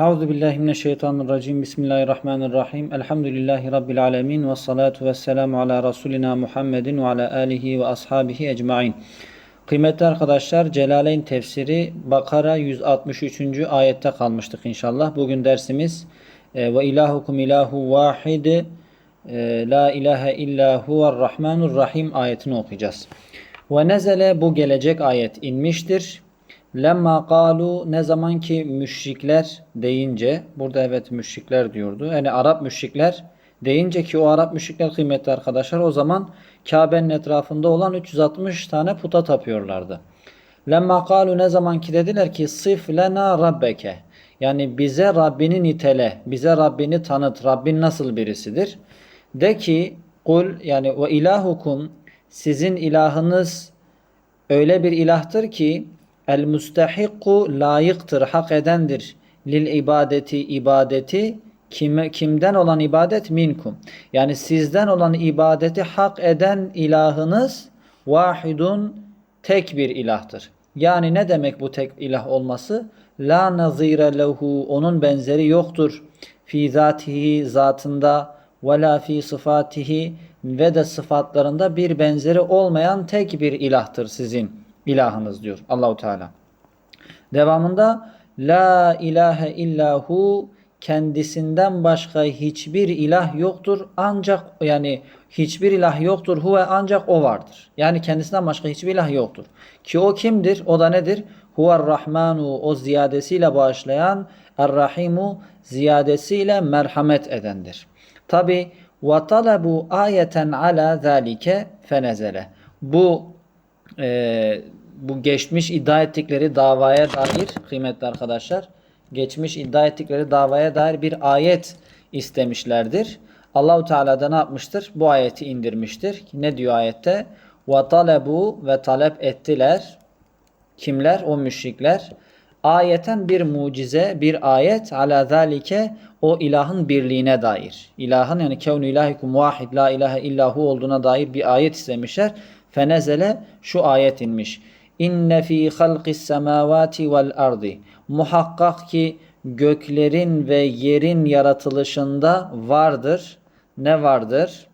Euzu billahi mineşşeytanirracim. Bismillahirrahmanirrahim. Elhamdülillahi rabbil alamin ve salatu vesselamu ala rasulina Muhammedin ve ala alihi ve ashabihi ecmaîn. Kıymetli arkadaşlar, Celaleyn tefsiri Bakara 163. ayette kalmıştık inşallah. Bugün dersimiz e, ve ilahukum ilahu vahid e, la ilahe illa huver rahmanur rahim ayetini okuyacağız. Ve nezele bu gelecek ayet inmiştir. Lemma kalu ne zaman ki müşrikler deyince burada evet müşrikler diyordu. Yani Arap müşrikler deyince ki o Arap müşrikler kıymetli arkadaşlar o zaman Kabe'nin etrafında olan 360 tane puta tapıyorlardı. Lemma kalu ne zaman ki dediler ki sıf lena rabbeke. Yani bize Rabbini nitele, bize Rabbini tanıt. Rabbin nasıl birisidir? De ki kul yani ve ilahukum sizin ilahınız öyle bir ilahtır ki el mustahikku layıktır, hak edendir. Lil ibadeti ibadeti kime, kimden olan ibadet minkum. Yani sizden olan ibadeti hak eden ilahınız vahidun tek bir ilahtır. Yani ne demek bu tek ilah olması? La nazire lehu onun benzeri yoktur. Fi zatihi zatında ve la fi sıfatihi ve de sıfatlarında bir benzeri olmayan tek bir ilahtır sizin ilahınız diyor Allahu Teala. Devamında la ilahe illahu kendisinden başka hiçbir ilah yoktur ancak yani hiçbir ilah yoktur huve ancak o vardır. Yani kendisinden başka hiçbir ilah yoktur. Ki o kimdir? O da nedir? Huver rahmanu o ziyadesiyle bağışlayan er-rahimu ziyadesiyle merhamet edendir. Tabi ve talebu ayeten ala zalike fenezele. Bu e, bu geçmiş iddia ettikleri davaya dair kıymetli arkadaşlar geçmiş iddia ettikleri davaya dair bir ayet istemişlerdir. Allahu Teala da ne yapmıştır? Bu ayeti indirmiştir. Ne diyor ayette? Ve talebu ve talep ettiler. Kimler? O müşrikler. Ayeten bir mucize, bir ayet ala zalike o ilahın birliğine dair. İlahın yani kevnu ilahikum vahid la ilahe illahu olduğuna dair bir ayet istemişler. Fenezele şu ayet inmiş. İnne fi halqis semavati vel ardi. Muhakkak ki göklerin ve yerin yaratılışında vardır. Ne vardır?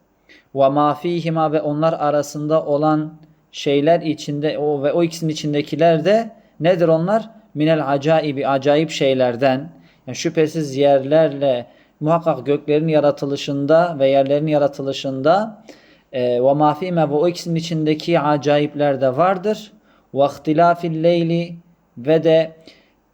Ve ma fihima ve onlar arasında olan şeyler içinde o ve o ikisinin içindekiler de nedir onlar? Minel acaibi acayip şeylerden. Yani şüphesiz yerlerle muhakkak göklerin yaratılışında ve yerlerin yaratılışında e, ve ma fihima ve o ikisinin içindeki acayipler de vardır ve ihtilafil leyli ve de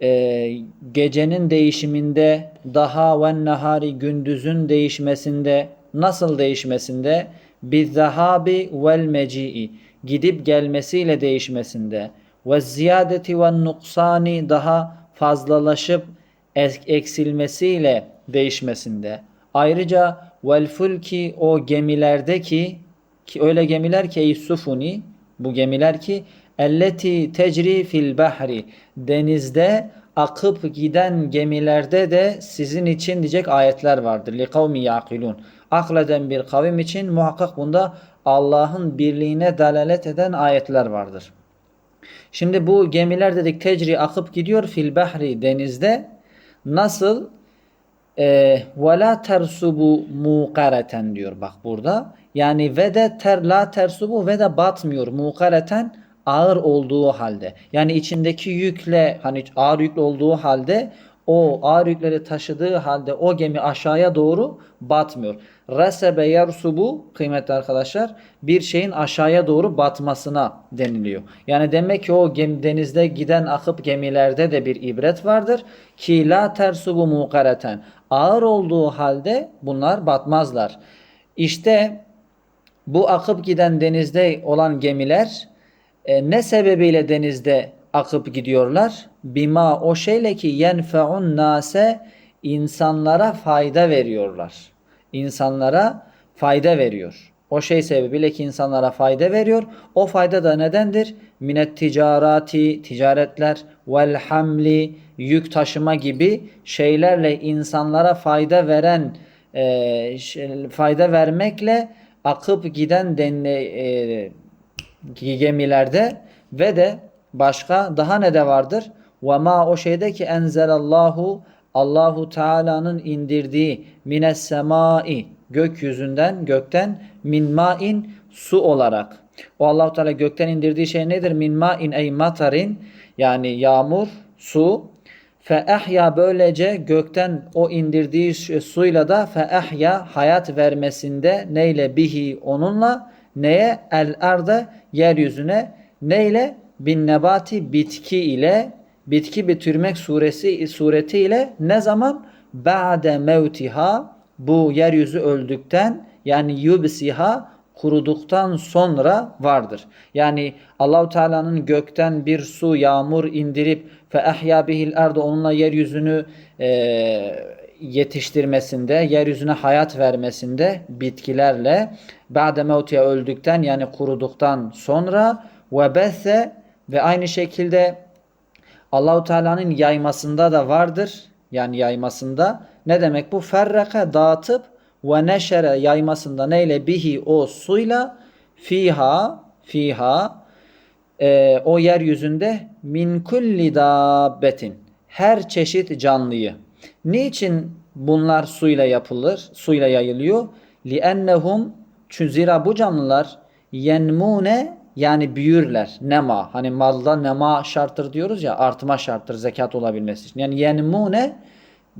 e, gecenin değişiminde daha ve nahari gündüzün değişmesinde nasıl değişmesinde? Bizzahabi vel meci'i gidip gelmesiyle değişmesinde. Ve ziyadeti ve nuksani daha fazlalaşıp eksilmesiyle değişmesinde. Ayrıca vel fulki o gemilerdeki ki öyle gemiler ki sufuni bu gemiler ki elleti tecri fil bahri denizde akıp giden gemilerde de sizin için diyecek ayetler vardır. Li kavmi yaqilun. Akleden bir kavim için muhakkak bunda Allah'ın birliğine dalalet eden ayetler vardır. Şimdi bu gemiler dedik tecri akıp gidiyor fil bahri denizde. Nasıl? Ve la tersubu muqareten diyor bak burada. Yani ve de ter la tersubu ve de batmıyor muqareten ağır olduğu halde yani içindeki yükle hani ağır yüklü olduğu halde o ağır yükleri taşıdığı halde o gemi aşağıya doğru batmıyor. Resebe yersubu kıymetli arkadaşlar bir şeyin aşağıya doğru batmasına deniliyor. Yani demek ki o gemi, denizde giden akıp gemilerde de bir ibret vardır. Ki la tersubu mukareten ağır olduğu halde bunlar batmazlar. İşte bu akıp giden denizde olan gemiler e, ne sebebiyle denizde akıp gidiyorlar? Bima o şeyle ki yenfeun nase insanlara fayda veriyorlar. İnsanlara fayda veriyor. O şey sebebiyle ki insanlara fayda veriyor. O fayda da nedendir? Minet ticarati, ticaretler, vel hamli, yük taşıma gibi şeylerle insanlara fayda veren, e, fayda vermekle akıp giden denli, e, gemilerde ve de başka daha ne de vardır? Ve ma o şeyde ki enzelallahu Allahu Teala'nın indirdiği mines semai gökyüzünden gökten min main su olarak. O Allahu Teala gökten indirdiği şey nedir? Min main ey matarin yani yağmur, su. Fe ehya böylece gökten o indirdiği suyla da fe ehya hayat vermesinde neyle bihi onunla neye? El arda yeryüzüne. Neyle? Bin nebati bitki ile. Bitki bitirmek suresi suretiyle ne zaman? Ba'de mevtiha. Bu yeryüzü öldükten yani yubsiha kuruduktan sonra vardır. Yani Allahu Teala'nın gökten bir su, yağmur indirip fe ehya bihil ardı onunla yeryüzünü e, yetiştirmesinde, yeryüzüne hayat vermesinde bitkilerle ba'de mevtiye öldükten yani kuruduktan sonra ve bethe ve aynı şekilde Allahu Teala'nın yaymasında da vardır. Yani yaymasında ne demek bu? Ferraka dağıtıp ve neşere yaymasında neyle bihi o suyla fiha fiha e, o yeryüzünde min kulli dabbetin her çeşit canlıyı. Niçin bunlar suyla yapılır? Suyla yayılıyor. Liennehum çünkü zira bu canlılar yenmune yani büyürler. Nema. Hani malda nema şarttır diyoruz ya artma şarttır zekat olabilmesi için. Yani yenmune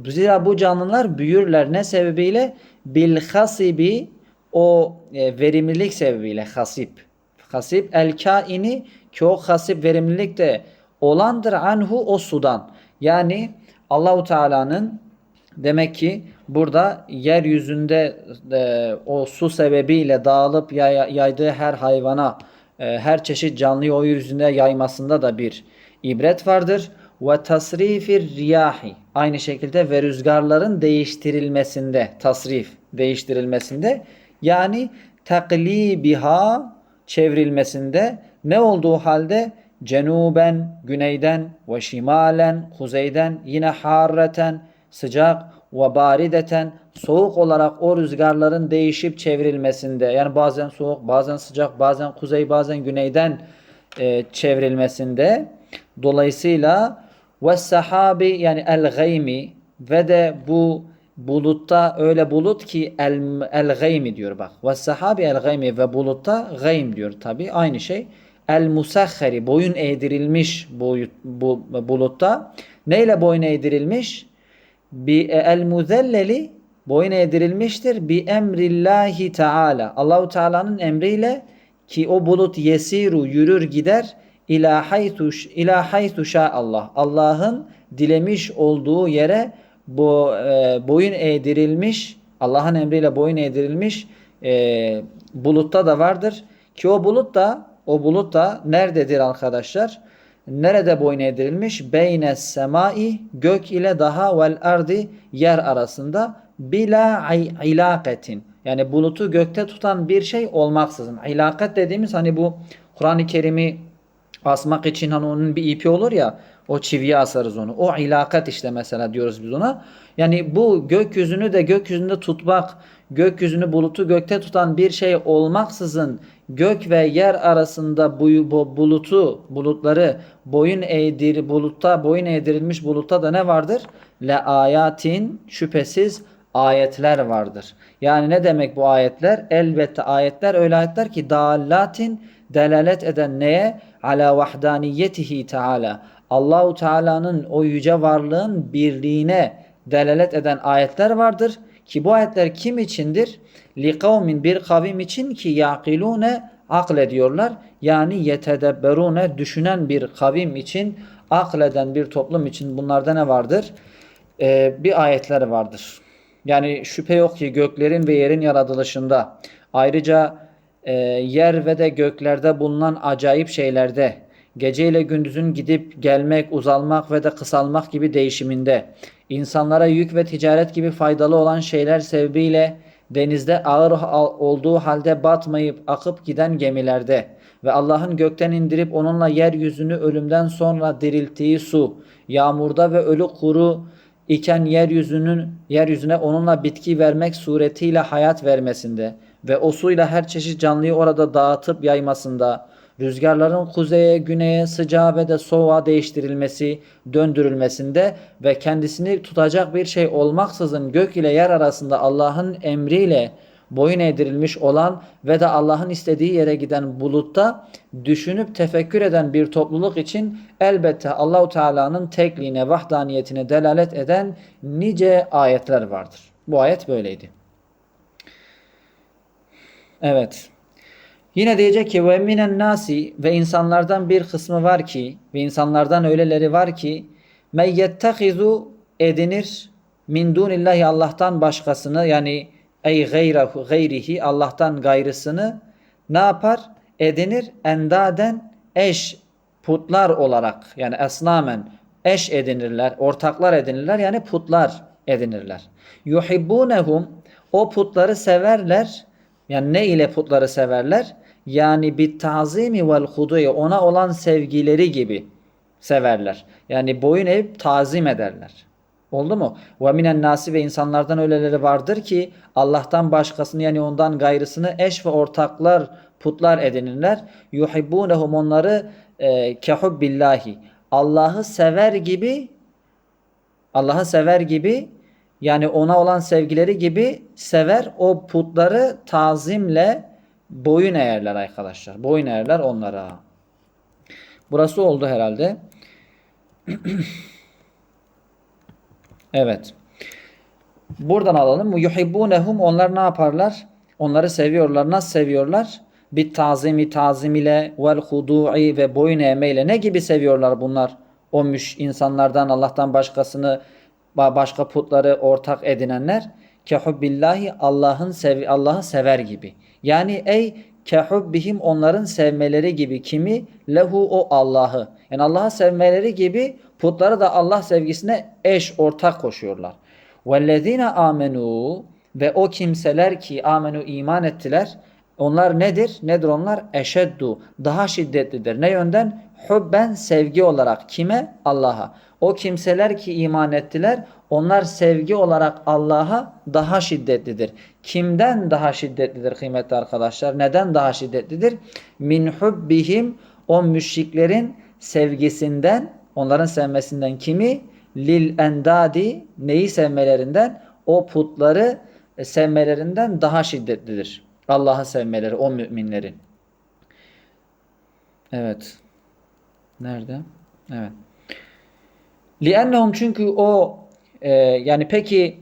zira bu canlılar büyürler. Ne sebebiyle? Bil hasibi o e, verimlilik sebebiyle hasip. Hasip el kaini ki o hasip verimlilik de olandır anhu o sudan. Yani Allahu Teala'nın demek ki burada yeryüzünde e, o su sebebiyle dağılıp yay, yaydığı her hayvana e, her çeşit canlıyı o yüzünde yaymasında da bir ibret vardır. Ve tasrifir riyahi aynı şekilde ve rüzgarların değiştirilmesinde tasrif değiştirilmesinde yani taklibiha çevrilmesinde ne olduğu halde cenuben güneyden ve şimalen kuzeyden yine harreten sıcak ve barideten soğuk olarak o rüzgarların değişip çevrilmesinde yani bazen soğuk bazen sıcak bazen kuzey bazen güneyden e, çevrilmesinde. Dolayısıyla ve sahabi yani el gaymi ve de bu bulutta öyle bulut ki el, el gaymi diyor bak. Ve sahabi el gaymi ve bulutta gaym diyor tabi aynı şey el musahhari boyun eğdirilmiş bu, bu bulutta. Neyle boyun eğdirilmiş? Bi el muzelleli boyun eğdirilmiştir. Bi emrillahi taala. Allahu Teala'nın emriyle ki o bulut yesiru yürür gider. İla haytu ila haytu Allah. Allah'ın dilemiş olduğu yere bu e, boyun eğdirilmiş Allah'ın emriyle boyun eğdirilmiş e, bulutta da vardır. Ki o bulut da o bulut da nerededir arkadaşlar? Nerede boyun eğdirilmiş? Beyne semai gök ile daha vel ardi yer arasında bila ilaketin. Yani bulutu gökte tutan bir şey olmaksızın. İlaket dediğimiz hani bu Kur'an-ı Kerim'i asmak için hani onun bir ipi olur ya o çiviye asarız onu. O ilakat işte mesela diyoruz biz ona. Yani bu gökyüzünü de gökyüzünde tutmak, gökyüzünü bulutu gökte tutan bir şey olmaksızın gök ve yer arasında bu, bu bulutu, bulutları boyun eğdir, bulutta boyun eğdirilmiş bulutta da ne vardır? Le ayatin şüphesiz ayetler vardır. Yani ne demek bu ayetler? Elbette ayetler öyle ayetler ki dalatin delalet eden neye? Ala vahdaniyetihi Teala. Allahu Teala'nın o yüce varlığın birliğine delalet eden ayetler vardır ki bu ayetler kim içindir? Li kavmin bir kavim için ki yaqilune aklediyorlar. Yani yetedebberune düşünen bir kavim için akleden bir toplum için bunlarda ne vardır? Ee, bir ayetler vardır. Yani şüphe yok ki göklerin ve yerin yaratılışında ayrıca e, yer ve de göklerde bulunan acayip şeylerde gece ile gündüzün gidip gelmek, uzalmak ve de kısalmak gibi değişiminde, insanlara yük ve ticaret gibi faydalı olan şeyler sebebiyle denizde ağır olduğu halde batmayıp akıp giden gemilerde ve Allah'ın gökten indirip onunla yeryüzünü ölümden sonra dirilttiği su, yağmurda ve ölü kuru iken yeryüzünün yeryüzüne onunla bitki vermek suretiyle hayat vermesinde ve o suyla her çeşit canlıyı orada dağıtıp yaymasında rüzgarların kuzeye, güneye, sıcağa ve de soğuğa değiştirilmesi, döndürülmesinde ve kendisini tutacak bir şey olmaksızın gök ile yer arasında Allah'ın emriyle boyun eğdirilmiş olan ve de Allah'ın istediği yere giden bulutta düşünüp tefekkür eden bir topluluk için elbette Allahu Teala'nın tekliğine, vahdaniyetine delalet eden nice ayetler vardır. Bu ayet böyleydi. Evet. Yine diyecek ki ve minen nasi ve insanlardan bir kısmı var ki ve insanlardan öyleleri var ki me yettehizu edinir min dunillahi Allah'tan başkasını yani ey gayrahu gayrihi Allah'tan gayrısını ne yapar? Edinir endaden eş putlar olarak yani esnamen eş edinirler, ortaklar edinirler yani putlar edinirler. Yuhibbunehum o putları severler. Yani ne ile putları severler? Yani bit tazimi vel hudu'i ona olan sevgileri gibi severler. Yani boyun eğip tazim ederler. Oldu mu? Ve minen nasi ve insanlardan öyleleri vardır ki Allah'tan başkasını yani ondan gayrısını eş ve ortaklar putlar edinirler. Yuhibbunehum onları e, kehubbillahi. Allah'ı sever gibi Allah'ı sever gibi yani ona olan sevgileri gibi sever o putları tazimle boyun eğerler arkadaşlar. Boyun eğerler onlara. Burası oldu herhalde. evet. Buradan alalım. Yuhibbunehum onlar ne yaparlar? Onları seviyorlar. Nasıl seviyorlar? Bir tazimi tazim ile vel hudu'i ve boyun eğmeyle ne gibi seviyorlar bunlar? O müş insanlardan Allah'tan başkasını başka putları ortak edinenler kehubbillahi Allah'ın sev Allah'ı sever gibi. Yani ey kehubbihim onların sevmeleri gibi kimi lehu o Allah'ı. Yani Allah'ı sevmeleri gibi putları da Allah sevgisine eş ortak koşuyorlar. Vellezine amenu ve o kimseler ki amenu iman ettiler. Onlar nedir? Nedir onlar? Eşeddu. Daha şiddetlidir. Ne yönden? Hubben sevgi olarak. Kime? Allah'a. O kimseler ki iman ettiler. Onlar sevgi olarak Allah'a daha şiddetlidir. Kimden daha şiddetlidir kıymetli arkadaşlar? Neden daha şiddetlidir? Min hubbihim o müşriklerin sevgisinden, onların sevmesinden kimi? Lil endadi neyi sevmelerinden? O putları sevmelerinden daha şiddetlidir. Allah'ı sevmeleri o müminlerin. Evet. Nerede? Evet. Li'ennehum çünkü o e, yani peki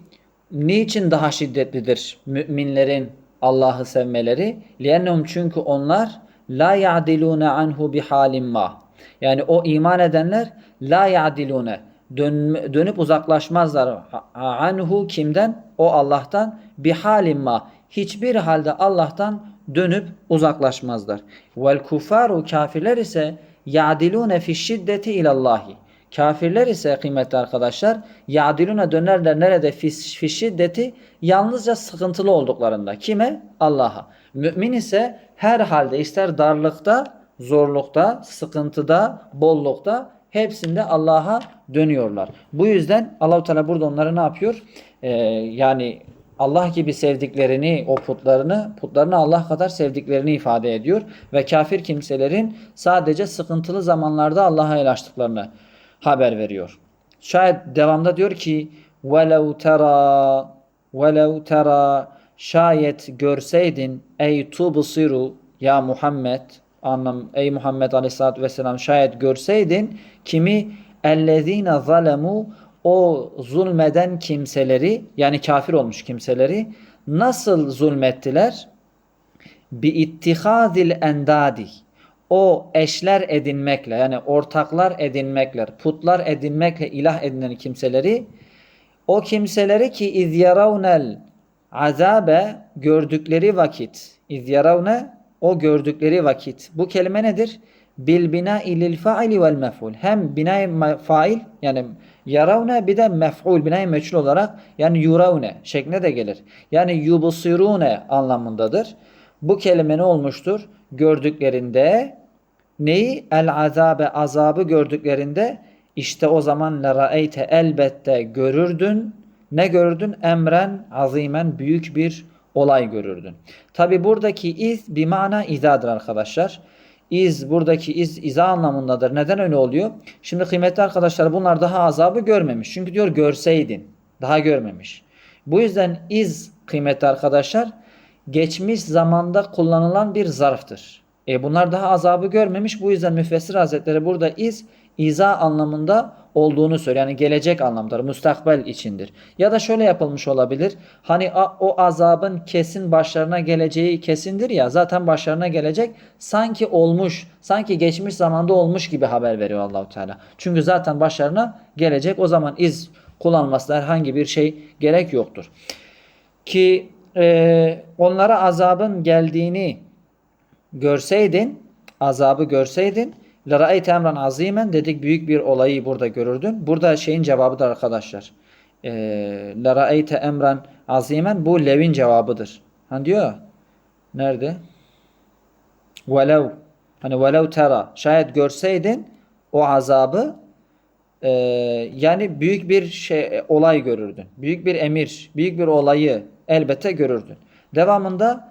niçin daha şiddetlidir müminlerin Allah'ı sevmeleri? Li'ennehum çünkü onlar la ya'dilune anhu bihalin ma. Yani o iman edenler la ya'dilune dön, dönüp uzaklaşmazlar anhu kimden? O Allah'tan bihalin ma. Hiçbir halde Allah'tan dönüp uzaklaşmazlar. Vel kufaru kafirler ise ya'dilune fi şiddeti ilallahi. Kafirler ise kıymetli arkadaşlar yadiluna dönerler nerede fi şiddeti yalnızca sıkıntılı olduklarında. Kime? Allah'a. Mümin ise her halde ister darlıkta, zorlukta, sıkıntıda, bollukta hepsinde Allah'a dönüyorlar. Bu yüzden Allahu Teala burada onları ne yapıyor? Ee, yani Allah gibi sevdiklerini, o putlarını, putlarını Allah kadar sevdiklerini ifade ediyor. Ve kafir kimselerin sadece sıkıntılı zamanlarda Allah'a el açtıklarını haber veriyor. Şayet devamda diyor ki وَلَوْ تَرَى وَلَوْ تَرَى şayet görseydin ey tubsiru ya Muhammed anlam ey Muhammed Aleyhisselatü Vesselam şayet görseydin kimi ellezine zalemu o zulmeden kimseleri yani kafir olmuş kimseleri nasıl zulmettiler? Bi ittihazil endadi o eşler edinmekle yani ortaklar edinmekle, putlar edinmekle ilah edinen kimseleri o kimseleri ki iz yaravnel azabe gördükleri vakit iz yaravne o gördükleri vakit bu kelime nedir? Bil bina ilil faili vel mef'ul. Hem bina fail yani yaravne bir de mef'ul bina meçhul olarak yani yuravne şeklinde de gelir. Yani yubsirune anlamındadır. Bu kelime ne olmuştur? Gördüklerinde Neyi? El azabe azabı gördüklerinde işte o zaman la ra'eyte elbette görürdün. Ne görürdün? Emren azimen büyük bir olay görürdün. Tabi buradaki iz bir mana izadır arkadaşlar. iz buradaki iz iza anlamındadır. Neden öyle oluyor? Şimdi kıymetli arkadaşlar bunlar daha azabı görmemiş. Çünkü diyor görseydin. Daha görmemiş. Bu yüzden iz kıymetli arkadaşlar geçmiş zamanda kullanılan bir zarftır. E bunlar daha azabı görmemiş. Bu yüzden müfessir hazretleri burada iz iza anlamında olduğunu söylüyor. Yani gelecek anlamdadır. Müstakbel içindir. Ya da şöyle yapılmış olabilir. Hani o azabın kesin başlarına geleceği kesindir ya. Zaten başlarına gelecek. Sanki olmuş, sanki geçmiş zamanda olmuş gibi haber veriyor Allahu Teala. Çünkü zaten başlarına gelecek. O zaman iz kullanmasına herhangi bir şey gerek yoktur. Ki e, onlara azabın geldiğini görseydin, azabı görseydin, لَرَأَيْتَ emran azimen dedik büyük bir olayı burada görürdün. Burada şeyin cevabıdır arkadaşlar. E, لَرَأَيْتَ emran azimen bu levin cevabıdır. Hani diyor ya, nerede? وَلَوْ Hani وَلَوْ tera şayet görseydin o azabı e, yani büyük bir şey olay görürdün. Büyük bir emir, büyük bir olayı elbette görürdün. Devamında e,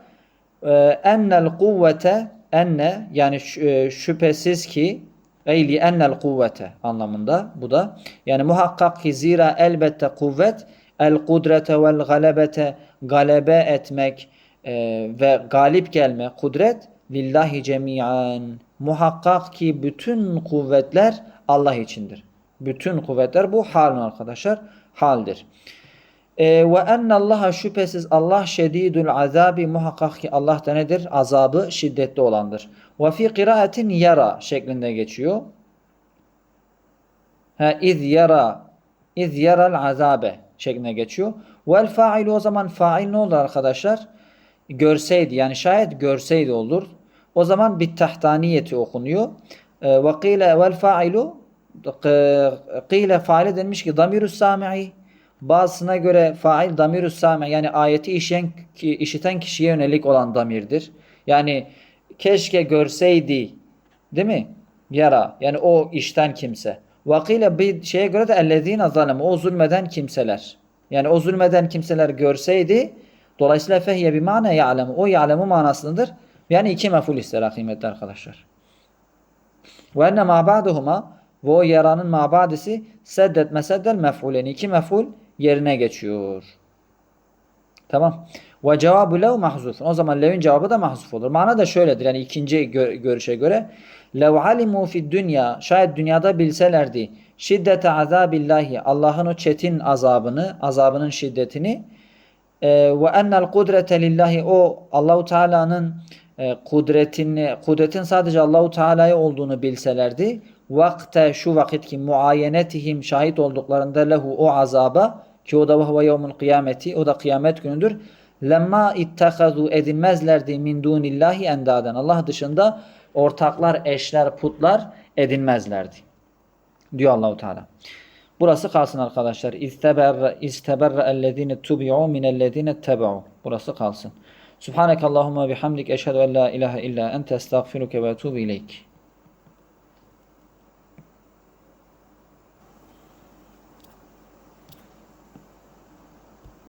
ennel kuvvete enne yani e, şüphesiz ki eyli ennel kuvvete anlamında bu da yani muhakkak ki zira elbette kuvvet el kudrete vel galebete galebe etmek e, ve galip gelme kudret lillahi cemiyan muhakkak ki bütün kuvvetler Allah içindir. Bütün kuvvetler bu halin arkadaşlar haldir. E, ve enne Allah'a şüphesiz Allah şedidul azabi muhakkak ki Allah da nedir? Azabı şiddetli olandır. Ve fi kıraatin yara şeklinde geçiyor. Ha iz yara iz yaral azabe şeklinde geçiyor. Vel failu o zaman fail ne olur arkadaşlar? Görseydi yani şayet görseydi olur. O zaman bir tahtaniyeti okunuyor. E, Ve kile vel failu kile faile denmiş ki damirus sami'i Bazısına göre fail damirus sami yani ayeti işiten, işiten kişiye yönelik olan damirdir. Yani keşke görseydi değil mi? Yara yani o işten kimse. Vakile bir şeye göre de ellezine zalem o zulmeden kimseler. Yani o zulmeden kimseler görseydi dolayısıyla fehye bir mana ya'lemu o ya'lemu manasındadır. Yani iki meful ister kıymetli arkadaşlar. Ve enne ma ba'duhuma ve o yaranın mabadisi seddet meseddel mef'ulen. iki mef'ul yerine geçiyor. Tamam. Ve cevabı lev mahzuf. O zaman levin cevabı da mahzuf olur. Mana da şöyledir. Yani ikinci gö- görüşe göre. Lev alimu fid dünya. Şayet dünyada bilselerdi. Şiddete azabillahi. Allah'ın o çetin azabını, azabının şiddetini. e, Ve ennel kudrete lillahi. O Allahu Teala'nın e, kudretini, kudretin sadece Allahu Teala'ya olduğunu bilselerdi. Vakte şu vakit ki muayenetihim şahit olduklarında lehu o azaba ki o da vahve yevmul kıyameti o da kıyamet günüdür. Lemma ittehadu edinmezlerdi min dunillahi endaden. Allah dışında ortaklar, eşler, putlar edinmezlerdi. Diyor Allahu Teala. Burası kalsın arkadaşlar. İsteberre isteberre ellezine tubi'u minellezine tebe'u. Burası kalsın. Subhaneke Allahumma bihamdik eşhedü en la ilahe illa ente estağfiruke ve etubu ileyk.